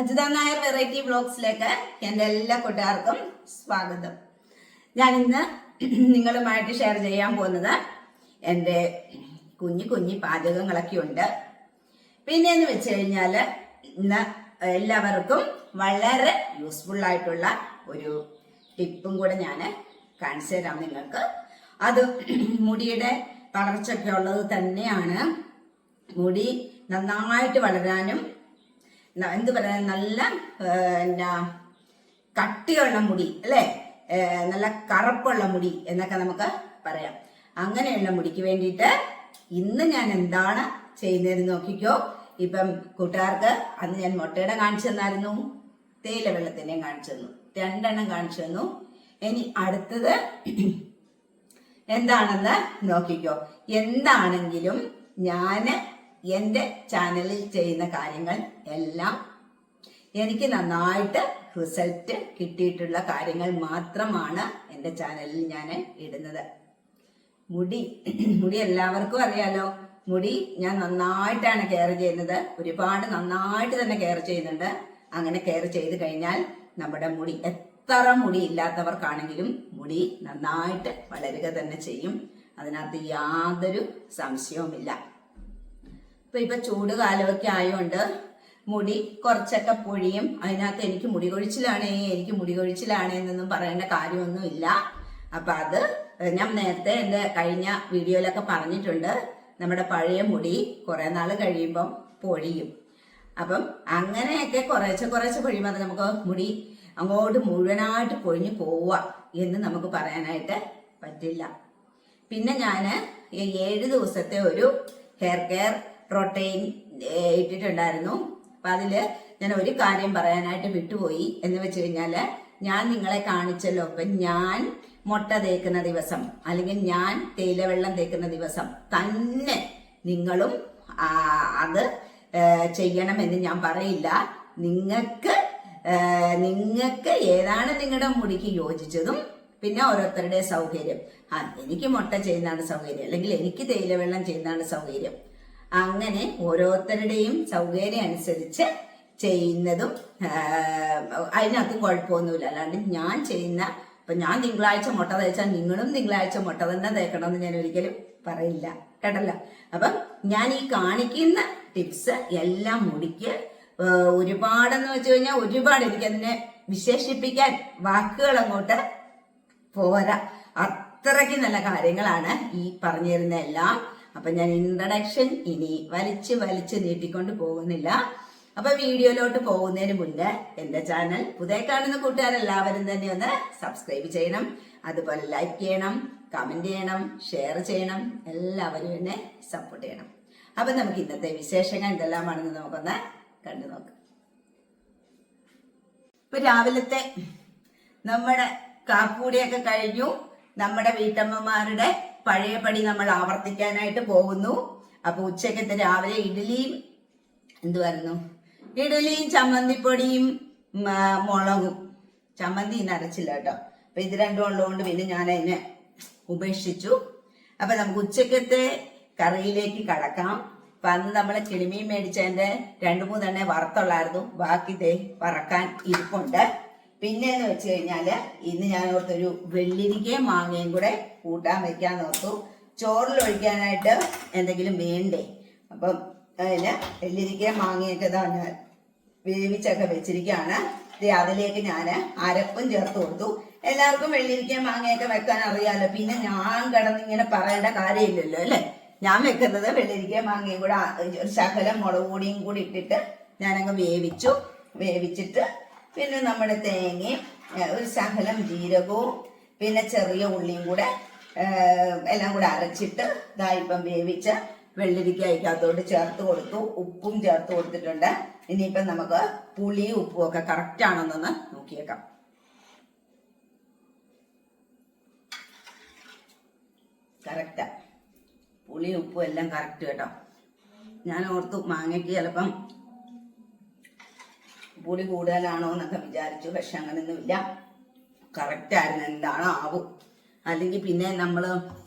Ajitha Nair variety ബ്ലോഗ്സിലേക്ക് എന്റെ എല്ലാ കൂട്ടുകാർക്കും സ്വാഗതം. ഞാൻ ഇന്ന് നിങ്ങളുമായിട്ട് ഷെയർ ചെയ്യാൻ പോകുന്നത് എന്റെ കുഞ്ഞു കുഞ്ഞു പാചകങ്ങളൊക്കെ ഉണ്ട്. പിന്നെ എന്ന് വെച്ച് കഴിഞ്ഞാൽ ഇന്ന് എല്ലാവർക്കും വളരെ യൂസ്ഫുൾ ആയിട്ടുള്ള ഒരു ടിപ്പും കൂടെ ഞാൻ കാണിച്ചു തരാം നിങ്ങൾക്ക്. അത് മുടിയുടെ വളർച്ചയൊക്കെ ഉള്ളത് തന്നെയാണ്. മുടി നന്നായിട്ട് വളരാനും എന്ത് പറയാ നല്ല എന്നാ കട്ടിയുള്ള മുടി അല്ലേ? നല്ല കറുപ്പുള്ള മുടി എന്നൊക്കെ നമുക്ക് പറയാം. അങ്ങനെയുള്ള മുടിക്ക് വേണ്ടിയിട്ട് ഇന്ന് ഞാൻ എന്താണ് ചെയ്യുന്നതെന്ന് നോക്കിക്കോ. ഇപ്പം കൂട്ടുകാർക്ക് അന്ന് ഞാൻ മുട്ടയുടെ കാണിച്ചു തന്നായിരുന്നു. തേയില വെള്ളത്തിന്റെയും കാണിച്ചു തന്നു. രണ്ടെണ്ണം കാണിച്ചു തന്നു. ഇനി അടുത്തത് എന്താണെന്ന് നോക്കിക്കോ. എന്താണെങ്കിലും ഞാൻ എന്റെ ചാനലിൽ ചെയ്യുന്ന കാര്യങ്ങൾ എല്ലാം എനിക്ക് നന്നായിട്ട് റിസൾട്ട് കിട്ടിയിട്ടുള്ള കാര്യങ്ങൾ മാത്രമാണ് എന്റെ ചാനലിൽ ഞാൻ ഇടുന്നത്. മുടി മുടി എല്ലാവർക്കും അറിയാലോ. മുടി ഞാൻ നന്നായിട്ടാണ് കെയർ ചെയ്യുന്നത്. ഒരുപാട് നന്നായിട്ട് തന്നെ കെയർ ചെയ്യുന്നുണ്ട്. അങ്ങനെ കെയർ ചെയ്ത് കഴിഞ്ഞാൽ നമ്മുടെ മുടി എത്ര മുടി ഇല്ലാത്തവർക്കാണെങ്കിലും മുടി നന്നായിട്ട് വളരുക തന്നെ ചെയ്യും. അതിനകത്ത് യാതൊരു സംശയവുമില്ല. ഇപ്പൊ ഇപ്പൊ ചൂട് കാലമൊക്കെ ആയതുകൊണ്ട് മുടി കുറച്ചൊക്കെ പൊഴിയും. അതിനകത്ത് എനിക്ക് മുടി കൊഴിച്ചിലാണേ എനിക്ക് മുടി കൊഴിച്ചിലാണേ എന്നൊന്നും പറയേണ്ട കാര്യമൊന്നുമില്ല. അപ്പൊ അത് ഞാൻ നേരത്തെ എന്റെ കഴിഞ്ഞ വീഡിയോയിലൊക്കെ പറഞ്ഞിട്ടുണ്ട്. നമ്മുടെ പഴയ മുടി കുറെ നാൾ കഴിയുമ്പം പൊഴിയും. അപ്പം അങ്ങനെയൊക്കെ കുറേശ്ശെ കുറേശ്ശെ പൊഴിയുമ്പോൾ നമുക്ക് മുടി അങ്ങോട്ട് മുഴുവനായിട്ട് പൊഴിഞ്ഞു പോവുക എന്ന് നമുക്ക് പറയാനായിട്ട് പറ്റില്ല. പിന്നെ ഞാൻ ഏഴ് ദിവസത്തെ ഒരു ഹെയർ കെയർ പ്രോട്ടീൻ ഇട്ടിട്ടുണ്ടായിരുന്നു. അപ്പൊ അതിൽ ഞാൻ ഒരു കാര്യം പറയാനായിട്ട് വിട്ടുപോയി. എന്ന് വെച്ച് കഴിഞ്ഞാൽ ഞാൻ നിങ്ങളെ കാണിച്ചല്ലോ. അപ്പൊ ഞാൻ മുട്ട തേക്കുന്ന ദിവസം അല്ലെങ്കിൽ ഞാൻ തേയിലവെള്ളം തേക്കുന്ന ദിവസം തന്നെ നിങ്ങളും അത് ചെയ്യണമെന്ന് ഞാൻ പറയില്ല. നിങ്ങൾക്ക് നിങ്ങൾക്ക് ഏതാണ് നിങ്ങളുടെ മുടിക്ക് യോജിച്ചതും പിന്നെ ഓരോരുത്തരുടെ സൗകര്യം. ആ എനിക്ക് മുട്ട ചെയ്യുന്നതാണ് സൗകര്യം. അല്ലെങ്കിൽ എനിക്ക് തേയില വെള്ളം ചെയ്യുന്നതാണ് സൗകര്യം. അങ്ങനെ ഓരോരുത്തരുടെയും സൗകര്യം അനുസരിച്ച് ചെയ്യുന്നതും അതിനകത്ത് കുഴപ്പമൊന്നുമില്ല. അല്ലാണ്ട് ഞാൻ ചെയ്യുന്ന ഇപ്പൊ ഞാൻ തിങ്കളാഴ്ച മുട്ട തയ്ച്ചാൽ നിങ്ങളും തിങ്കളാഴ്ച മുട്ട തന്നെ തേക്കണമെന്ന് ഞാൻ ഒരിക്കലും പറയില്ല. കേട്ടല്ലോ? അപ്പം ഞാൻ ഈ കാണിക്കുന്ന ടിപ്സ് എല്ലാം മുടിക്ക് ഒരുപാടെന്ന് വെച്ച് കഴിഞ്ഞാൽ ഒരുപാട് എനിക്കതിനെ വിശേഷിപ്പിക്കാൻ വാക്കുകൾ അങ്ങോട്ട് പോരാ. അത്രയ്ക്ക് നല്ല കാര്യങ്ങളാണ് ഈ പറഞ്ഞു തരുന്ന എല്ലാം. അപ്പൊ ഞാൻ ഇൻട്രഡക്ഷൻ ഇനി വലിച്ച് വലിച്ച് നീട്ടിക്കൊണ്ട് പോകുന്നില്ല. അപ്പൊ വീഡിയോയിലോട്ട് പോകുന്നതിന് മുന്നേ എന്റെ ചാനൽ പുതിയ കാണുന്ന കൂട്ടുകാരെല്ലാവരും തന്നെ ഒന്ന് സബ്സ്ക്രൈബ് ചെയ്യണം. അതുപോലെ ലൈക്ക് ചെയ്യണം കമന്റ് ചെയ്യണം ഷെയർ ചെയ്യണം എല്ലാവരും എന്നെ സപ്പോർട്ട് ചെയ്യണം. അപ്പൊ നമുക്ക് ഇന്നത്തെ വിശേഷങ്ങൾ എന്തെല്ലാമാണെന്ന് നമുക്കൊന്ന് കണ്ടു നോക്കാം. ഇപ്പൊ രാവിലത്തെ നമ്മുടെ കാപ്പൂടിയൊക്കെ കഴിഞ്ഞു. നമ്മുടെ വീട്ടമ്മമാരുടെ പഴയ പണി നമ്മൾ ആവർത്തിക്കാനായിട്ട് പോകുന്നു. അപ്പൊ ഉച്ചക്കത്തെ രാവിലെ ഇഡ്ഡലിയും എന്തുവായിരുന്നു? ഇഡ്ഡലിയും ചമ്മന്തിപ്പൊടിയും മുളകും. ചമ്മന്തി ഇന്ന് അരച്ചില്ല കേട്ടോ. അപ്പൊ ഇത് രണ്ടും ഉള്ളതുകൊണ്ട് പിന്നെ ഞാൻ അതിനെ ഉപേക്ഷിച്ചു. അപ്പൊ നമുക്ക് ഉച്ചക്കത്തെ കറിയിലേക്ക് കടക്കാം. അപ്പൊ അന്ന് നമ്മൾ കിളിമീൻ മേടിച്ചതിന്റെ രണ്ടു മൂന്നെണ്ണേ വറുത്തുള്ളായിരുന്നു. ബാക്കി ദേ വറക്കാൻ ഇരിപ്പുണ്ട്. പിന്നെ എന്ന് വെച്ച് കഴിഞ്ഞാൽ ഇന്ന് ഞാൻ ഓർത്തൊരു വെള്ളിരിക്കയും മാങ്ങയും കൂടെ കൂട്ടാൻ വെക്കാൻ ഓർത്തു. ചോറിൽ ഒഴിക്കാനായിട്ട് എന്തെങ്കിലും വേണ്ടേ? അപ്പം അതിന് വെള്ളിരിക്കയും മാങ്ങയൊക്കെ ഇതാ ഞാൻ വേവിച്ചൊക്കെ വെച്ചിരിക്കുകയാണ്. അതിലേക്ക് ഞാൻ അരപ്പും ചേർത്ത് കൊടുത്തു. എല്ലാവർക്കും വെള്ളിരിക്കയും മാങ്ങയൊക്കെ വെക്കാൻ അറിയാലോ. പിന്നെ ഞാൻ കിടന്നിങ്ങനെ പറയേണ്ട കാര്യമില്ലല്ലോ അല്ലേ? ഞാൻ വെക്കുന്നത് വെള്ളിരിക്കയും മാങ്ങയും കൂടെ ഒരു ശകലം മുളക് പൊടിയും കൂടി ഇട്ടിട്ട് ഞാനങ്ങ് വേവിച്ചു. വേവിച്ചിട്ട് പിന്നെ നമ്മുടെ തേങ്ങയും ഒരു ശകലം ജീരകവും പിന്നെ ചെറിയ ഉള്ളിയും കൂടെ എല്ലാം കൂടെ അരച്ചിട്ട് ഇതായിപ്പം വേവിച്ച അയക്കാത്തോട്ട് ചേർത്ത് കൊടുത്തു. ഉപ്പും ചേർത്ത് കൊടുത്തിട്ടുണ്ട്. ഇനിയിപ്പം നമുക്ക് പുളിയും ഉപ്പും ഒക്കെ കറക്റ്റ് ആണെന്നൊന്ന് നോക്കിയേക്കാം. കറക്റ്റാ പുളിയും ഉപ്പും എല്ലാം കറക്റ്റ് കേട്ടോ. ഞാൻ ഓർത്തു മാങ്ങയ്ക്ക് ചിലപ്പം പുളി കൂടുതലാണോ എന്നൊക്കെ വിചാരിച്ചു. പക്ഷെ അങ്ങനെയൊന്നുമില്ല കറക്റ്റ് ആയിരുന്നു. എന്താണോ ആവും അല്ലെങ്കിൽ പിന്നെ നമ്മൾ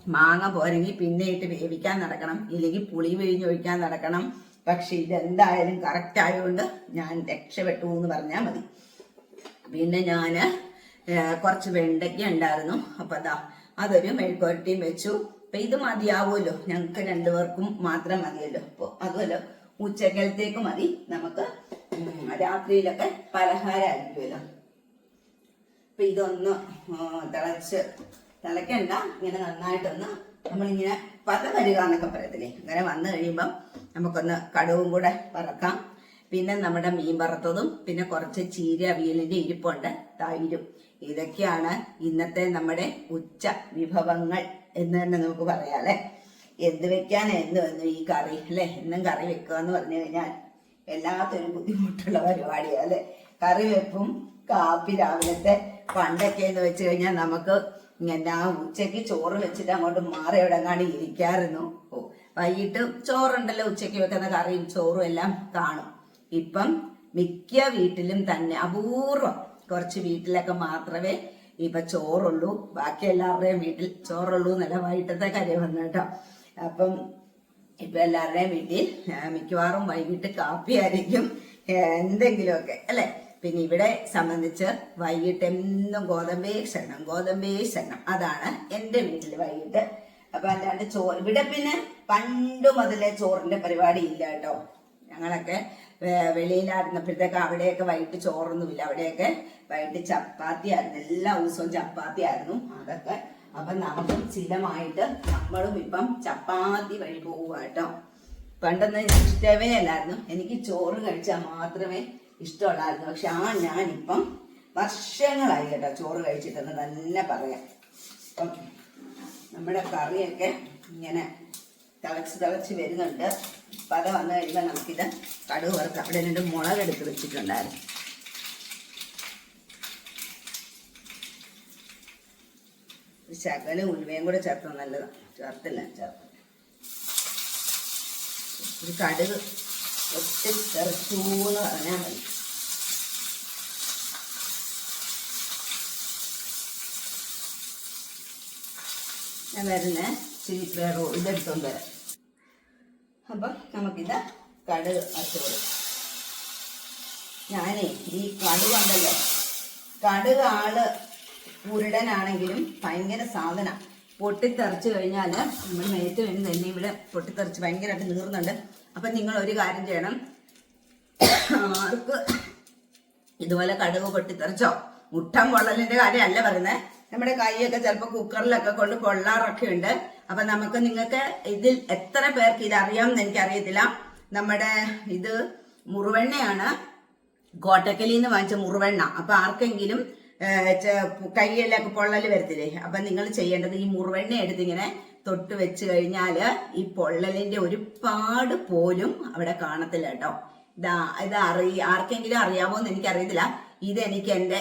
മാങ്ങ പോരെങ്കിൽ പിന്നെ ഇട്ട് വേവിക്കാൻ നടക്കണം. ഇല്ലെങ്കിൽ പുളി പിഴിഞ്ഞൊഴിക്കാൻ നടക്കണം. പക്ഷെ ഇതെന്തായാലും കറക്റ്റ് ആയതുകൊണ്ട് ഞാൻ രക്ഷപ്പെട്ടു എന്ന് പറഞ്ഞാൽ മതി. പിന്നെ ഞാൻ കുറച്ച് വെണ്ടയ്ക്ക ഉണ്ടായിരുന്നു. അപ്പം അതാ അതൊരു മെഴുക്കുരട്ടിയും വെച്ചു. അപ്പം ഇത് മതിയാവുമല്ലോ. ഞങ്ങൾക്ക് രണ്ടുപേർക്കും മാത്രം മതിയല്ലോ. അപ്പോൾ അതുമല്ലോ ഉച്ചക്കലത്തേക്ക് മതി. നമുക്ക് രാത്രിയിലൊക്കെ പലഹാരമായിരിക്കുമല്ലോ അപ്പൊ ഇതൊന്ന് തിളച്ച് തിളക്കണ്ട. ഇങ്ങനെ നന്നായിട്ടൊന്ന് നമ്മളിങ്ങനെ പത വരിക എന്നൊക്കെ പറയത്തില്ലേ? അങ്ങനെ വന്നു കഴിയുമ്പം നമുക്കൊന്ന് കടുവും കൂടെ പറക്കാം പിന്നെ നമ്മുടെ മീൻ വറുത്തതും പിന്നെ കുറച്ച് ചീര വീലിന്റെ ഇരിപ്പുണ്ട്. തൈരും ഇതൊക്കെയാണ് ഇന്നത്തെ നമ്മുടെ ഉച്ച വിഭവങ്ങൾ എന്ന് തന്നെ നമുക്ക് പറയാം അല്ലെ? എന്ത് വന്നു ഈ കറി അല്ലെ? എന്നും കറി വെക്കുക എന്ന് പറഞ്ഞു കഴിഞ്ഞാൽ എല്ലാത്തൊരു ബുദ്ധിമുട്ടുള്ള പരിപാടിയാണ് അല്ലെ? കറിവെപ്പും കാപ്പി രാവിലത്തെ പണ്ടൊക്കെ എന്ന് വെച്ച് കഴിഞ്ഞാൽ നമുക്ക് ഇങ്ങനെ ഉച്ചയ്ക്ക് ചോറ് വെച്ചിട്ട് അങ്ങോട്ട് മാറി അവിടെ അങ്ങാണ്ട് ഇരിക്കായിരുന്നു. ഓ വൈകിട്ട് ചോറുണ്ടല്ലോ ഉച്ചയ്ക്ക് വെക്കുന്ന കറിയും ചോറും എല്ലാം കാണും. ഇപ്പം മിക്ക വീട്ടിലും തന്നെ അപൂർവം കുറച്ച് വീട്ടിലൊക്കെ മാത്രമേ ഇപ്പൊ ചോറുള്ളൂ. ബാക്കി എല്ലാവരുടെയും വീട്ടിൽ ചോറുള്ളൂ എന്നല്ല വൈകിട്ടത്തെ കാര്യം വന്നു കേട്ടോ. അപ്പം ഇപ്പൊ എല്ലാവരുടെയും വീട്ടിൽ മിക്കവാറും വൈകിട്ട് കാപ്പി ആയിരിക്കും എന്തെങ്കിലുമൊക്കെ അല്ലെ? പിന്നെ ഇവിടെ സംബന്ധിച്ച് വൈകിട്ട് എന്നും ഗോതമ്പേ ശരണം ഗോതമ്പേ ശരണം. അതാണ് എന്റെ വീട്ടിൽ വൈകിട്ട്. അപ്പൊ അല്ലാണ്ട് ചോറ് ഇവിടെ പിന്നെ പണ്ട് മുതലേ ചോറിന്റെ പരിപാടി ഇല്ല കേട്ടോ. ഞങ്ങളൊക്കെ വെളിയിലായിരുന്നപ്പോഴത്തേക്ക് അവിടെയൊക്കെ വൈകിട്ട് ചോറൊന്നുമില്ല. അവിടെയൊക്കെ വൈകിട്ട് ചപ്പാത്തി ആയിരുന്നു എല്ലാ ദിവസവും ചപ്പാത്തി ആയിരുന്നു അതൊക്കെ അപ്പൊ നമുക്കും ചിലമായിട്ട് നമ്മളും ഇപ്പം ചപ്പാത്തി വഴി പോവുക കേട്ടോ. പണ്ടൊന്നും ഇഷ്ടമേ അല്ലായിരുന്നു. എനിക്ക് ചോറ് കഴിച്ചാൽ മാത്രമേ ഇഷ്ടമുള്ളായിരുന്നു. പക്ഷെ ആ ഞാനിപ്പം വർഷങ്ങളായി കേട്ടോ ചോറ് കഴിച്ചിട്ടെന്ന് തന്നെ പറയാം. അപ്പം നമ്മുടെ കറിയൊക്കെ ഇങ്ങനെ തിളച്ച് തിളച്ച് വരുന്നുണ്ട്. പത വന്നു കഴിയുമ്പോൾ നമുക്കിത് കടുക് വറുത്ത് അവിടെ രണ്ട് മുളക് എടുത്ത് വെച്ചിട്ടുണ്ടായിരുന്നു. ശകലം ഉലുവയും കൂടെ ചേർത്തത് നല്ലതാണ് ചേർത്തില്ല ചേർത്ത് ഒരു കടുക് ഒട്ടി എന്ന് പറഞ്ഞാൽ മതി. ഞാൻ വരുന്നേ ഇച്ചിരി വേറെ ഇതെടുത്തോണ്ട് വരാം. അപ്പം നമുക്കിത് കടുക് അച്ചു കൊടുക്കാം. ഞാനേ ഈ കടുക് ഉണ്ടല്ലോ കടുക് ആൾ ഉരുടനാണെങ്കിലും ഭയങ്കര സാധന. പൊട്ടിത്തെറിച്ച് കഴിഞ്ഞാൽ നമ്മൾ മേത്ത് വേണ്ടി തന്നെ ഇവിടെ പൊട്ടിത്തെറിച്ച് ഭയങ്കരമായിട്ട് നീറുന്നുണ്ട്. അപ്പം നിങ്ങൾ ഒരു കാര്യം ചെയ്യണം. ആർക്ക് ഇതുപോലെ കടുക് പൊട്ടിത്തെറിച്ചോ? മുട്ടം പൊള്ളലിന്റെ കാര്യമല്ല പറയുന്നത് നമ്മുടെ കൈയൊക്കെ ചിലപ്പോൾ കുക്കറിലൊക്കെ കൊണ്ട് പൊള്ളാറൊക്കെ ഉണ്ട്. അപ്പൊ നമുക്ക് നിങ്ങൾക്ക് ഇതിൽ എത്ര പേർക്ക് ഇത് അറിയാമെന്ന് എനിക്കറിയത്തില്ല. നമ്മുടെ ഇത് മുറുവെണ്ണയാണ്. കോട്ടക്കലിൽ നിന്ന് വാങ്ങിച്ച മുറുവെണ്ണ. അപ്പൊ ആർക്കെങ്കിലും കൈയിലൊക്കെ പൊള്ളൽ വരത്തില്ലേ? അപ്പൊ നിങ്ങൾ ചെയ്യേണ്ടത് ഈ മുറുവെണ്ണ എടുത്ത് ഇങ്ങനെ തൊട്ട് വെച്ച് കഴിഞ്ഞാൽ ഈ പൊള്ളലിന്റെ ഒരു പാട് പോലും അവിടെ കാണത്തില്ല കേട്ടോ. ഇതാ ഇത് അറി ആർക്കെങ്കിലും അറിയാമോ എന്ന് എനിക്കറിയത്തില്ല. ഇത് എനിക്ക് എന്റെ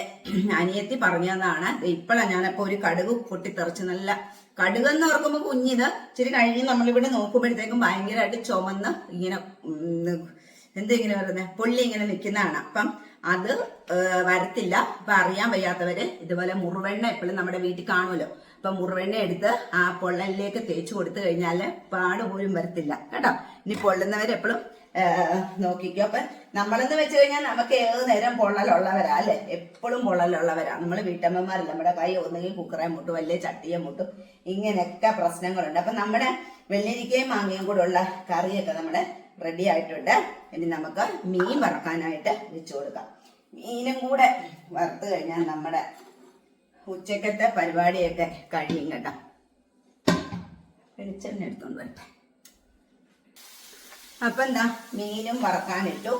അനിയത്തി പറഞ്ഞു തന്നതാണ് ഇപ്പോഴാണ് ഞാനപ്പോ ഒരു കടുക് പൊട്ടിത്തെറിച്ച് നല്ല കടുക് എന്ന് ഓർക്കുമ്പോൾ കുഞ്ഞിത് ഇച്ചിരി കഴിഞ്ഞ് നമ്മളിവിടെ നോക്കുമ്പോഴത്തേക്കും ഭയങ്കരമായിട്ട് ചുമന്ന് ഇങ്ങനെ ഉം, എന്തിങ്ങനെ പറയുന്നത് പൊള്ളി ഇങ്ങനെ നിൽക്കുന്നതാണ്. അപ്പം അത് വരത്തില്ല. അപ്പൊ അറിയാൻ വയ്യാത്തവര് ഇതുപോലെ മുറുവെണ്ണ എപ്പോഴും നമ്മുടെ വീട്ടിൽ കാണുമല്ലോ. അപ്പൊ മുറുവെണ്ണ എടുത്ത് ആ പൊള്ളലിലേക്ക് തേച്ച് കൊടുത്തു കഴിഞ്ഞാൽ പാട് പോലും വരത്തില്ല. കേട്ടോ? ഇനി പൊള്ളുന്നവരെപ്പോഴും നോക്കിക്കോ. അപ്പൊ നമ്മളെന്ന് വെച്ച് കഴിഞ്ഞാൽ നമുക്ക് ഏത് നേരം പൊള്ളലുള്ളവരാ അല്ലെ? എപ്പോഴും പൊള്ളലുള്ളവരാ. നമ്മൾ വീട്ടമ്മമാരല്ല നമ്മുടെ കൈ ഒന്നുകിൽ കുക്കറെ മുട്ടും അല്ലെ ചട്ടിയെ മുട്ടും. ഇങ്ങനെയൊക്കെ പ്രശ്നങ്ങളുണ്ട്. അപ്പൊ നമ്മുടെ വെള്ളരിക്കയും മാങ്ങയും കൂടെ ഉള്ള കറിയൊക്കെ നമ്മുടെ റെഡി ആയിട്ടുണ്ട്. ഇനി നമുക്ക് മീൻ വറക്കാനായിട്ട് വെച്ചു കൊടുക്കാം. മീനും കൂടെ വറുത്ത് കഴിഞ്ഞാൽ നമ്മുടെ ഉച്ചക്കത്തെ പരിപാടിയൊക്കെ കഴിയും കേട്ടോ. വെളിച്ചെണ്ണ എടുത്തോണ്ട് വരട്ടെ. അപ്പൊ എന്താ മീനും വറക്കാനിട്ടു.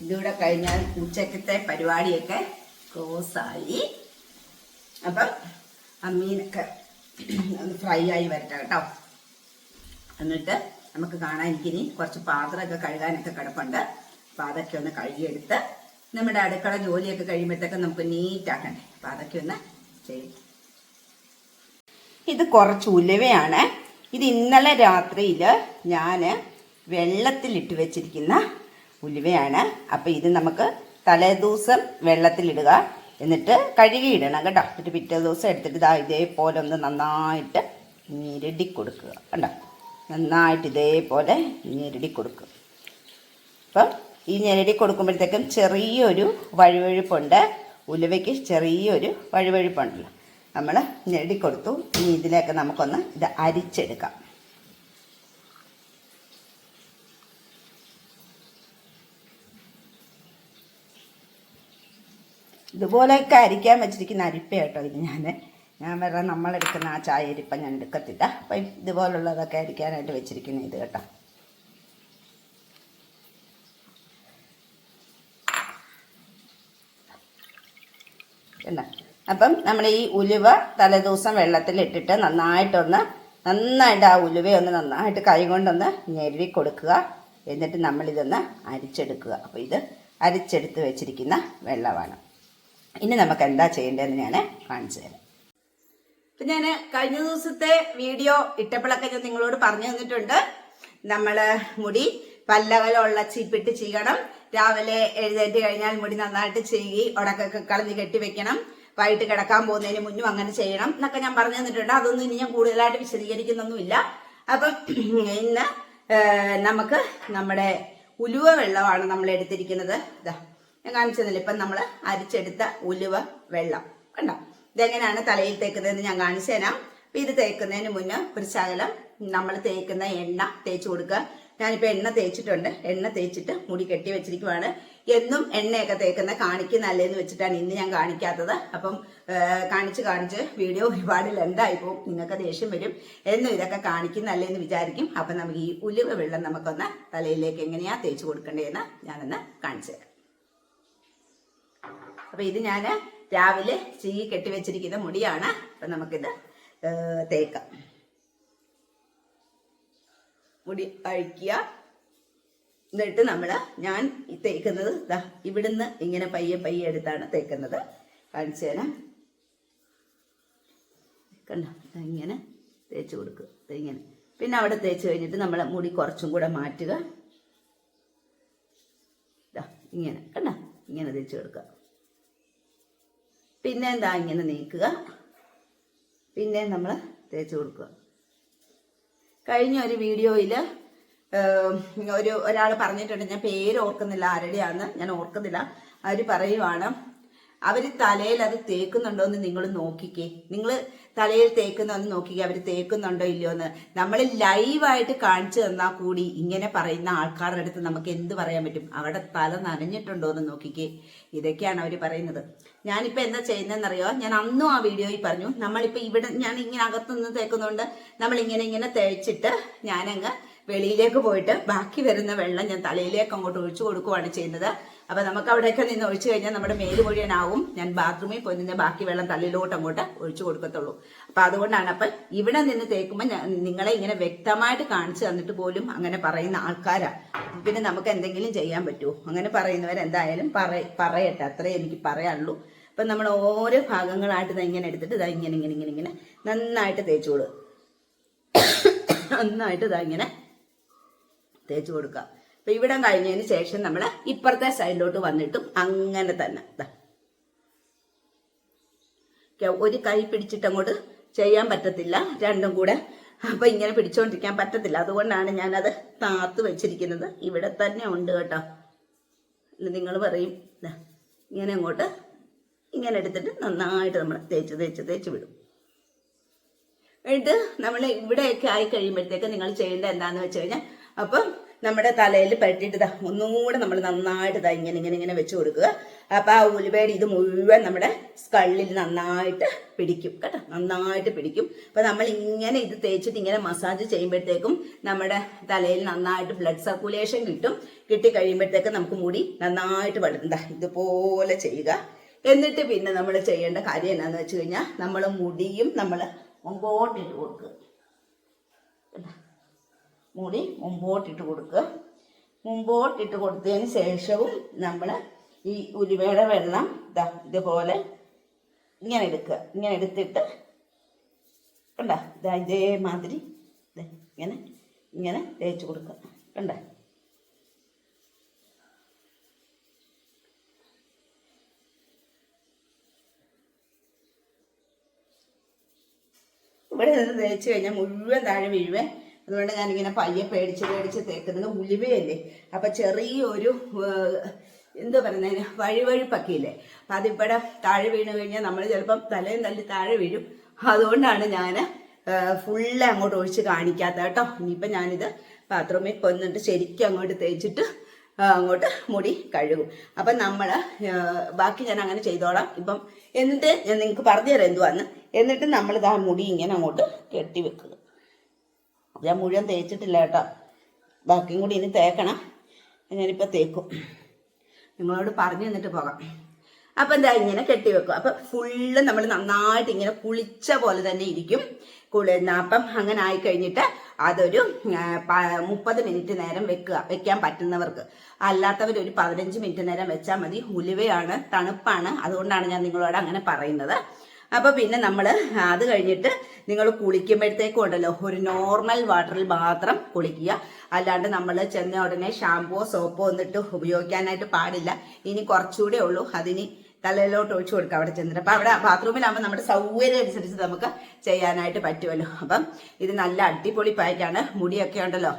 ഇതിവിടെ കഴിഞ്ഞാൽ ഉച്ചക്കത്തെ പരിപാടിയൊക്കെ ക്ലോസായി. അപ്പം ആ മീനൊക്കെ ഒന്ന് ഫ്രൈ ആയി വരട്ടെ കേട്ടോ. എന്നിട്ട് നമുക്ക് കാണാൻ എനിക്കിനി കുറച്ച് പാത്രമൊക്കെ കഴുകാനൊക്കെ കിടപ്പുണ്ട്. അപ്പം അതൊക്കെ ഒന്ന് കഴുകിയെടുത്ത് നമ്മുടെ അടുക്കള ജോലിയൊക്കെ കഴിയുമ്പോഴത്തേക്ക് നമുക്ക് നീറ്റാക്കണ്ടേ അപ്പം അതൊക്കെ ഒന്ന് ചെയ്യും. ഇത് കുറച്ച് ഉലുവയാണ്. ഇത് ഇന്നലെ രാത്രിയിൽ ഞാൻ വെള്ളത്തിലിട്ട് വെച്ചിരിക്കുന്ന ഉലുവയാണ്. അപ്പോൾ ഇത് നമുക്ക് തലേദിവസം വെള്ളത്തിലിടുക. എന്നിട്ട് കഴുകിയിടണം കേട്ടോ. എന്നിട്ട് പിറ്റേ ദിവസം എടുത്തിട്ട് ഇതാ ഇതേപോലെ ഒന്ന് നന്നായിട്ട് ഞെരടി കൊടുക്കുക. കണ്ടോ? നന്നായിട്ട് ഇതേപോലെ ഞെരടി കൊടുക്കുക. അപ്പം ഈ ഞെരടി കൊടുക്കുമ്പോഴത്തേക്കും ചെറിയൊരു വഴുവഴുപ്പുണ്ട്. ഉലുവയ്ക്ക് ചെറിയൊരു വഴുവഴുപ്പുണ്ടല്ലോ. നമ്മൾ ഞെരടി കൊടുത്തു. ഇനി ഇതിലേക്ക് നമുക്കൊന്ന് ഇത് അരിച്ചെടുക്കാം. ഇതുപോലെയൊക്കെ അരിക്കാൻ വെച്ചിരിക്കുന്ന അരിപ്പ കേട്ടോ ഇത് ഞാൻ. ഞാൻ വേറെ നമ്മളെടുക്കുന്ന ആ ചായ അരിപ്പ ഞാൻ എടുക്കത്തില്ല. അപ്പം ഇതുപോലുള്ളതൊക്കെ അരിക്കാനായിട്ട് വെച്ചിരിക്കുന്ന ഇത് കേട്ടോ കണ്ടോ അപ്പം നമ്മൾ ഈ ഉലുവ തലേദിവസം വെള്ളത്തിലിട്ടിട്ട് നന്നായിട്ടൊന്ന് നന്നായിട്ട് ആ ഉലുവയൊന്ന് നന്നായിട്ട് കൈ കൊണ്ടൊന്ന് ഞെരുവി കൊടുക്കുക. എന്നിട്ട് നമ്മളിതൊന്ന് അരിച്ചെടുക്കുക. അപ്പോൾ ഇത് അരിച്ചെടുത്ത് വെച്ചിരിക്കുന്ന വെള്ളമാണ്. ഇനി നമുക്ക് എന്താ ചെയ്യേണ്ടതെന്ന് ഞാൻ കാണിച്ചു തരാം. ഇപ്പം ഞാൻ കഴിഞ്ഞ ദിവസത്തെ വീഡിയോ ഇട്ടപ്പോഴൊക്കെ ഞാൻ നിങ്ങളോട് പറഞ്ഞു തന്നിട്ടുണ്ട്. നമ്മൾ മുടി പല്ലകലുള്ള ചീപ്പിട്ട് ചെയ്യണം. രാവിലെ എഴുന്നേറ്റ് കഴിഞ്ഞാൽ മുടി നന്നായിട്ട് ചെയ്യി ഉടക്കൊക്കെ കളഞ്ഞ് കെട്ടി വെക്കണം. വൈകിട്ട് കിടക്കാൻ പോകുന്നതിന് മുന്നും അങ്ങനെ ചെയ്യണം എന്നൊക്കെ ഞാൻ പറഞ്ഞു തന്നിട്ടുണ്ട്. അതൊന്നും ഇനി ഞാൻ കൂടുതലായിട്ട് വിശദീകരിക്കുന്നൊന്നുമില്ല. അപ്പം ഇന്ന് നമുക്ക് നമ്മുടെ ഉലുവ വെള്ളമാണ് നമ്മൾ എടുത്തിരിക്കുന്നത്. ഇതാ ഞാൻ കാണിച്ചു തന്നില്ല? ഇപ്പം നമ്മൾ അരിച്ചെടുത്ത ഉലുവ വെള്ളം. കണ്ടോ? ഇതെങ്ങനെയാണ് തലയിൽ തേക്കുന്നതെന്ന് ഞാൻ കാണിച്ചു തരാം. ഇത് തേക്കുന്നതിന് മുന്നേ ഒരു ശകലം നമ്മൾ തേക്കുന്ന എണ്ണ തേച്ച് കൊടുക്കുക. ഞാനിപ്പോൾ എണ്ണ തേച്ചിട്ടുണ്ട്. എണ്ണ തേച്ചിട്ട് മുടി കെട്ടി വെച്ചിരിക്കുവാണ്. എന്നും എണ്ണയൊക്കെ തേക്കുന്ന കാണിക്കുന്നല്ലേന്ന് വെച്ചിട്ടാണ് ഇന്ന് ഞാൻ കാണിക്കാത്തത്. അപ്പം കാണിച്ച് കാണിച്ച് വീഡിയോ ഒരുപാട് ലെന്തായി പോകും. നിങ്ങൾക്ക് ദേഷ്യം വരും. എന്നും ഇതൊക്കെ കാണിക്കുന്നല്ലേന്ന് വിചാരിക്കും. അപ്പം നമുക്ക് ഈ ഉലുവ വെള്ളം നമുക്കൊന്ന് തലയിലേക്ക് എങ്ങനെയാ തേച്ച് കൊടുക്കേണ്ടതെന്ന് ഞാനൊന്ന് കാണിച്ചു തരാം. അപ്പം ഇത് ഞാൻ രാവിലെ ചീ കെട്ടി വെച്ചിരിക്കുന്ന മുടിയാണ്. അപ്പം നമുക്കിത് തേക്കാം. മുടി അഴിക്കുക. എന്നിട്ട് നമ്മൾ ഞാൻ തേക്കുന്നത് ഇവിടുന്ന് ഇങ്ങനെ പയ്യെ പയ്യെ എടുത്താണ് തേക്കുന്നത്. കാണിച്ചു തരാം കണ്ട? ഇങ്ങനെ തേച്ച് കൊടുക്കുക ഇങ്ങനെ. പിന്നെ അവിടെ തേച്ച് കഴിഞ്ഞിട്ട് നമ്മൾ മുടി കുറച്ചും കൂടെ മാറ്റുക. ഇങ്ങനെ. കണ്ട? ഇങ്ങനെ തേച്ച് കൊടുക്കുക. പിന്നെ എന്താ ഇങ്ങനെ നീക്കുക. പിന്നെ നമ്മൾ തേച്ച് കൊടുക്കുക. കഴിഞ്ഞ ഒരു വീഡിയോയിൽ ഒരു ഒരാൾ പറഞ്ഞിട്ടുണ്ട് ഞാൻ പേര് ഓർക്കുന്നില്ല ആരുടെയാണെന്ന് ഞാൻ ഓർക്കുന്നില്ല. അവർ പറയുവാണ് അവർ തലയിൽ അത് തേക്കുന്നുണ്ടോ എന്ന് നിങ്ങൾ നോക്കിക്കേ. നിങ്ങൾ തലയിൽ തേക്കുന്നതെന്ന് നോക്കിക്കേ അവർ തേക്കുന്നുണ്ടോ ഇല്ലയോ എന്ന്. നമ്മൾ ലൈവായിട്ട് കാണിച്ചു തന്നാൽ കൂടി ഇങ്ങനെ പറയുന്ന ആൾക്കാരുടെ അടുത്ത് നമുക്ക് എന്ത് പറയാൻ പറ്റും? അവിടെ തല നനഞ്ഞിട്ടുണ്ടോ എന്ന് നോക്കിക്കേ. ഇതൊക്കെയാണ് അവർ പറയുന്നത്. ഞാനിപ്പോൾ എന്താ ചെയ്യുന്നതെന്നറിയോ? ഞാൻ അന്നും ആ വീഡിയോയിൽ പറഞ്ഞു നമ്മളിപ്പോൾ ഇവിടെ ഞാൻ ഇങ്ങനെ അകത്തുനിന്ന് തേക്കുന്നതുകൊണ്ട് നമ്മൾ ഇങ്ങനെ ഇങ്ങനെ തേച്ചിട്ട് ഞാനങ്ങ് വെളിയിലേക്ക് പോയിട്ട് ബാക്കി വരുന്ന വെള്ളം ഞാൻ തലയിലേക്ക് അങ്ങോട്ട് ഒഴിച്ചു കൊടുക്കുവാണ് ചെയ്യുന്നത്. അപ്പൊ നമുക്ക് അവിടെയൊക്കെ നിന്ന് ഒഴിച്ചു കഴിഞ്ഞാൽ നമ്മുടെ മേൽ മുഴുവനാവും ഞാൻ ബാത്റൂമിൽ പോയി നിന്ന് ബാക്കി വെള്ളം തള്ളിലോട്ട് അങ്ങോട്ട് ഒഴിച്ചു കൊടുക്കത്തുള്ളൂ. അപ്പൊ അതുകൊണ്ടാണ് അപ്പൊ ഇവിടെ നിന്ന് തേക്കുമ്പോൾ നിങ്ങളെ ഇങ്ങനെ വ്യക്തമായിട്ട് കാണിച്ചു തന്നിട്ട് പോലും അങ്ങനെ പറയുന്ന ആൾക്കാരാ. പിന്നെ നമുക്ക് എന്തെങ്കിലും ചെയ്യാൻ പറ്റുമോ അങ്ങനെ പറയുന്നവരെന്തായാലും പറ പറയട്ടെ. അത്രേ എനിക്ക് പറയാനുള്ളൂ. അപ്പൊ നമ്മൾ ഓരോ ഭാഗങ്ങളായിട്ട് ഇതാ ഇങ്ങനെ എടുത്തിട്ട് ഇതാ ഇങ്ങനെ ഇങ്ങനെ ഇങ്ങനെ ഇങ്ങനെ നന്നായിട്ട് തേച്ചു കൊടുക്കുക നന്നായിട്ട് ഇതാ ഇങ്ങനെ തേച്ചു കൊടുക്കുക അപ്പൊ ഇവിടം കഴിഞ്ഞതിന് ശേഷം നമ്മൾ ഇപ്പുറത്തെ സൈഡിലോട്ട് വന്നിട്ടും അങ്ങനെ തന്നെ. ഒരു കൈ പിടിച്ചിട്ട് അങ്ങോട്ട് ചെയ്യാൻ പറ്റത്തില്ല രണ്ടും കൂടെ. അപ്പൊ ഇങ്ങനെ പിടിച്ചോണ്ടിരിക്കാൻ പറ്റത്തില്ല. അതുകൊണ്ടാണ് ഞാനത് താത്ത് വെച്ചിരിക്കുന്നത്. ഇവിടെ തന്നെ ഉണ്ട് കേട്ടോ. നിങ്ങൾ പറയും ഇങ്ങനെ അങ്ങോട്ട് ഇങ്ങനെ എടുത്തിട്ട് നന്നായിട്ട് നമ്മൾ തേച്ച് തേച്ച് തേച്ച് വിടും. എന്നിട്ട് നമ്മൾ ഇവിടെയൊക്കെ ആയി കഴിയുമ്പോഴത്തേക്ക് നിങ്ങൾ ചെയ്യേണ്ട എന്താന്ന് വെച്ച് കഴിഞ്ഞാൽ അപ്പം നമ്മുടെ തലയിൽ പരട്ടിയിട്ട് ദാ ഒന്നും കൂടെ നമ്മൾ നന്നായിട്ട് ദാ ഇങ്ങനെ ഇങ്ങനെ ഇങ്ങനെ വെച്ച് കൊടുക്കുക. അപ്പൊ ആ ഉലുവയുടെ ഇത് മുഴുവൻ നമ്മുടെ സ്കള്ളിൽ നന്നായിട്ട് പിടിക്കും കേട്ടോ. നന്നായിട്ട് പിടിക്കും. അപ്പൊ നമ്മൾ ഇങ്ങനെ ഇത് തേച്ചിട്ട് ഇങ്ങനെ മസാജ് ചെയ്യുമ്പോഴത്തേക്കും നമ്മുടെ തലയിൽ നന്നായിട്ട് ബ്ലഡ് സർക്കുലേഷൻ കിട്ടും. കിട്ടി കഴിയുമ്പോഴത്തേക്ക് നമുക്ക് മുടി നന്നായിട്ട് വളരുന്ന ഇതുപോലെ ചെയ്യുക. എന്നിട്ട് പിന്നെ നമ്മൾ ചെയ്യേണ്ട കാര്യം എന്നാന്ന് വെച്ച് കഴിഞ്ഞാൽ നമ്മൾ മുടിയും നമ്മൾ മുമ്പോട്ടിട്ട് കൊടുക്കുക? മുടി മുമ്പോട്ടിട്ട് കൊടുക്കുക. മുമ്പോട്ടിട്ട് കൊടുത്തതിന് ശേഷവും നമ്മൾ ഈ ഉലുവയുടെ വെള്ളം ഇതാ ഇതുപോലെ ഇങ്ങനെ എടുക്കുക. ഇങ്ങനെ എടുത്തിട്ട് കണ്ട? ഇതാ ഇതേമാതിരി ഇങ്ങനെ ഇങ്ങനെ തേച്ച് കൊടുക്കുക. കണ്ട? ഇവിടെ നിന്ന് തേച്ച് കഴിഞ്ഞാൽ മുഴുവൻ താഴെ വീഴുവേ. അതുകൊണ്ട് ഞാനിങ്ങനെ പയ്യെ പേടിച്ച് പേടിച്ച് തേക്കുന്നത് ഉലുവയല്ലേ? അപ്പൊ ചെറിയൊരു എന്താ പറയുന്നതിന് വഴിവഴിപ്പൊക്കെ ഇല്ലേ അപ്പൊ അതിവിടെ താഴെ വീണ് കഴിഞ്ഞാൽ നമ്മൾ ചിലപ്പം തലയും തല്ലി താഴെ വീഴും. അതുകൊണ്ടാണ് ഞാൻ ഫുള്ള് അങ്ങോട്ട് ഒഴിച്ച് കാണിക്കാത്ത കേട്ടോ. ഇനിയിപ്പം ഞാനിത് ബാത്റൂമിൽ കൊന്നിട്ട് ശരിക്കും അങ്ങോട്ട് തേച്ചിട്ട് അങ്ങോട്ട് മുടി കഴുകും. അപ്പം നമ്മൾ ബാക്കി ഞാൻ അങ്ങനെ ചെയ്തോളാം. ഇപ്പം എന്നിട്ട് ഞാൻ നിങ്ങൾക്ക് പറഞ്ഞു തരാം എന്തുവാന്ന്. എന്നിട്ട് നമ്മൾ ആ മുടി ഇങ്ങനെ അങ്ങോട്ട് കെട്ടി വെക്കുക ഞാൻ മുഴുവൻ തേച്ചിട്ടില്ല കേട്ടോ. ബാക്കിയും കൂടി ഇനി തേക്കണം. ഞാനിപ്പോൾ തേക്കും. നിങ്ങളോട് പറഞ്ഞു തന്നിട്ട് പോകാം. അപ്പം എന്താ ഇങ്ങനെ കെട്ടി വെക്കും. അപ്പം ഫുള്ള് നമ്മൾ നന്നായിട്ട് ഇങ്ങനെ കുളിച്ച പോലെ തന്നെ ഇരിക്കും. കുളി അപ്പം അങ്ങനെ ആയി കഴിഞ്ഞിട്ട് അതൊരു മുപ്പത് മിനിറ്റ് നേരം വെക്കുക. വെക്കാൻ പറ്റുന്നവർക്ക്. അല്ലാത്തവർ ഒരു പതിനഞ്ച് മിനിറ്റ് നേരം വെച്ചാൽ മതി. ഉലുവയാണ് തണുപ്പാണ്. അതുകൊണ്ടാണ് ഞാൻ നിങ്ങളോട് അങ്ങനെ പറയുന്നത്. അപ്പൊ പിന്നെ നമ്മൾ അത് കഴിഞ്ഞിട്ട് നിങ്ങൾ കുളിക്കുമ്പോഴത്തേക്കും ഉണ്ടല്ലോ ഒരു നോർമൽ വാട്ടറിൽ മാത്രം കുളിക്കുക. അല്ലാണ്ട് നമ്മൾ ചെന്ന ഉടനെ ഷാമ്പുവോ സോപ്പോ ഒന്നിട്ട് ഉപയോഗിക്കാനായിട്ട് പാടില്ല. ഇനി കുറച്ചുകൂടെ ഉള്ളൂ. അതിന് തലയിലോട്ട് ഒഴിച്ചു കൊടുക്കുക അവിടെ ചെന്നിട്ട്. അപ്പൊ അവിടെ ബാത്റൂമിലാകുമ്പോൾ നമ്മുടെ സൗകര്യം അനുസരിച്ച് നമുക്ക് ചെയ്യാനായിട്ട് പറ്റുമല്ലോ. അപ്പം ഇത് നല്ല അടിപൊളി പായ്ക്കാണ്. മുടിയൊക്കെ ഉണ്ടല്ലോ.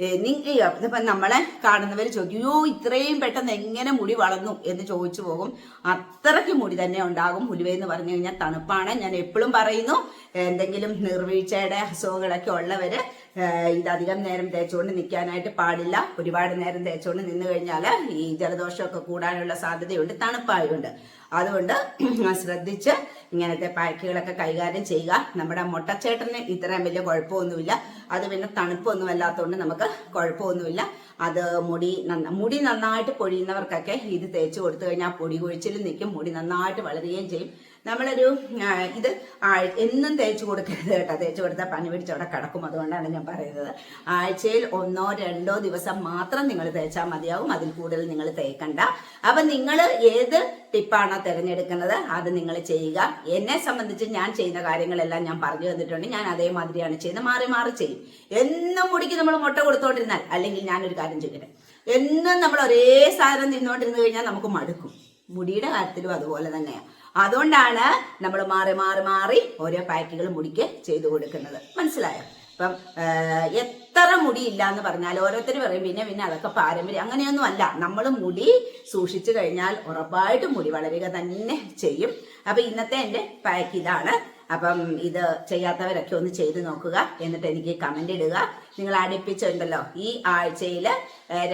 നിങ്ങൾ ഇപ്പം നമ്മളെ കാണുന്നവർ ചോദിക്കും അയ്യോ ഇത്രയും പെട്ടെന്ന് എങ്ങനെ മുടി വളർന്നു? എന്ന് ചോദിച്ചു പോകും. അത്രയ്ക്ക് മുടി തന്നെ ഉണ്ടാകും മുലുവെന്ന് പറഞ്ഞു കഴിഞ്ഞാൽ തണുപ്പാണ്. ഞാൻ എപ്പോഴും പറയുന്നു എന്തെങ്കിലും നിർവീഴ്ചയുടെ അസുഖങ്ങളൊക്കെ ഉള്ളവര് ഏഹ് ഇതധികം നേരം തേച്ചുകൊണ്ട് നിൽക്കാനായിട്ട് പാടില്ല. ഒരുപാട് നേരം തേച്ചുകൊണ്ട് നിന്ന് കഴിഞ്ഞാൽ ഈ ജലദോഷമൊക്കെ കൂടാനുള്ള സാധ്യതയുണ്ട് തണുപ്പായതുകൊണ്ട് അതുകൊണ്ട് ശ്രദ്ധിച്ച് ഇങ്ങനത്തെ പാക്കുകളൊക്കെ കൈകാര്യം ചെയ്യുക. നമ്മുടെ മുട്ടച്ചേട്ടന് ഇത്രയും വലിയ കുഴപ്പമൊന്നുമില്ല. അത് പിന്നെ തണുപ്പൊന്നും അല്ലാത്തതുകൊണ്ട് നമുക്ക് കുഴപ്പമൊന്നുമില്ല. അത് മുടി മുടി നന്നായിട്ട് പൊഴിയുന്നവർക്കൊക്കെ ഇത് തേച്ച് കൊടുത്തു കഴിഞ്ഞാൽ പൊടി കൊഴിച്ചിലും നിൽക്കും. മുടി നന്നായിട്ട് വളരുകയും ചെയ്യും. നമ്മളൊരു ഇത് എന്നും തേച്ച് കൊടുക്കരുത് കേട്ടോ. തേച്ച് കൊടുത്താൽ പനി പിടിച്ച് അവിടെ കിടക്കും. അതുകൊണ്ടാണ് ഞാൻ പറയുന്നത്. ആഴ്ചയിൽ ഒന്നോ രണ്ടോ ദിവസം മാത്രം നിങ്ങൾ തേച്ചാൽ മതിയാവും. അതിൽ കൂടുതൽ നിങ്ങൾ തേക്കണ്ട. അപ്പം നിങ്ങൾ ഏത് ടിപ്പാണോ തിരഞ്ഞെടുക്കുന്നത് അത് നിങ്ങൾ ചെയ്യുക. എന്നെ സംബന്ധിച്ച് ഞാൻ ചെയ്യുന്ന കാര്യങ്ങളെല്ലാം ഞാൻ പറഞ്ഞു തന്നിട്ടുണ്ട്. ഞാൻ അതേമാതിരിയാണ് ചെയ്യുന്നത്. മാറി മാറി ചെയ്യും. എന്നും മുടിക്ക് നമ്മൾ മുട്ട കൊടുത്തോണ്ടിരുന്നാൽ അല്ലെങ്കിൽ ഞാനൊരു കാര്യം ചെയ്യട്ടെ. എന്നും നമ്മൾ ഒരേ സാധനം തിന്നുകൊണ്ടിരുന്നു കഴിഞ്ഞാൽ നമുക്ക് മടുക്കും. മുടിയുടെ കാര്യത്തിലും അതുപോലെ തന്നെയാണ് അതുകൊണ്ടാണ് നമ്മൾ മാറി മാറി മാറി ഓരോ പാക്കുകൾ മുടിക്ക് ചെയ്തു കൊടുക്കുന്നത്. മനസ്സിലായോ? അപ്പം എത്ര മുടി ഇല്ല എന്ന് പറഞ്ഞാൽ ഓരോരുത്തർ പറയും പിന്നെ പിന്നെ അതൊക്കെ പാരമ്പര്യം. അങ്ങനെയൊന്നും അല്ല. നമ്മൾ മുടി സൂക്ഷിച്ചു കഴിഞ്ഞാൽ ഉറപ്പായിട്ടും മുടി വളരുക തന്നെ ചെയ്യും. അപ്പൊ ഇന്നത്തെ എന്റെ പാക്ക് ഇതാണ്. അപ്പം ഇത് ചെയ്യാത്തവരൊക്കെ ഒന്ന് ചെയ്ത് നോക്കുക. എന്നിട്ട് എനിക്ക് കമന്റ് ഇടുക. നിങ്ങൾ അടുപ്പിച്ചുണ്ടല്ലോ. ഈ ആഴ്ചയിൽ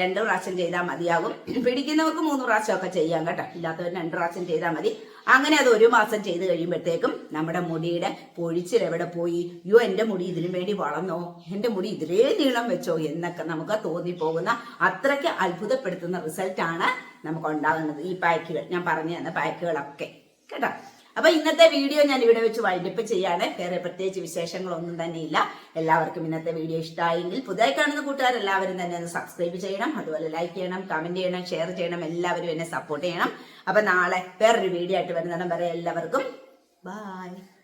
രണ്ട് പ്രാവശ്യം ചെയ്താൽ മതിയാകും. പിടിക്കുന്നവർക്ക് മൂന്ന് പ്രാവശ്യമൊക്കെ ചെയ്യാം കേട്ടോ. ഇല്ലാത്തവർ രണ്ട് പ്രാവശ്യം ചെയ്താൽ മതി. അങ്ങനെ അത് ഒരു മാസം ചെയ്ത് കഴിയുമ്പോഴത്തേക്കും നമ്മുടെ മുടിയുടെ പൊഴിച്ചിൽ എവിടെ പോയി? അയ്യോ എന്റെ മുടി ഇതിനു വേണ്ടി വളർന്നോ? എന്റെ മുടി ഇതിലേ നീളം വെച്ചോ? എന്നൊക്കെ നമുക്ക് തോന്നിപ്പോകുന്ന അത്രയ്ക്ക് അത്ഭുതപ്പെടുത്തുന്ന റിസൾട്ടാണ് നമുക്ക് ഉണ്ടാകുന്നത്. ഈ പാക്കുകൾ ഞാൻ പറഞ്ഞു തന്ന പാക്കുകളൊക്കെ. കേട്ടോ? അപ്പൊ ഇന്നത്തെ വീഡിയോ ഞാൻ ഇവിടെ വെച്ച് വൈൻഡപ്പ് ചെയ്യാണ്. വേറെ പ്രത്യേകിച്ച് വിശേഷങ്ങളൊന്നും തന്നെ ഇല്ല എല്ലാവർക്കും ഇന്നത്തെ വീഡിയോ ഇഷ്ടമായെങ്കിൽ പുതിയ കാണുന്ന കൂട്ടുകാർ എല്ലാവരും തന്നെ ഒന്ന് സബ്സ്ക്രൈബ് ചെയ്യണം. അതുപോലെ ലൈക്ക് ചെയ്യണം കമന്റ് ചെയ്യണം ഷെയർ ചെയ്യണം. എല്ലാവരും എന്നെ സപ്പോർട്ട് ചെയ്യണം. അപ്പൊ നാളെ വേറൊരു വീഡിയോ ആയിട്ട് വരുന്നതാണ് പറയാം എല്ലാവർക്കും ബൈ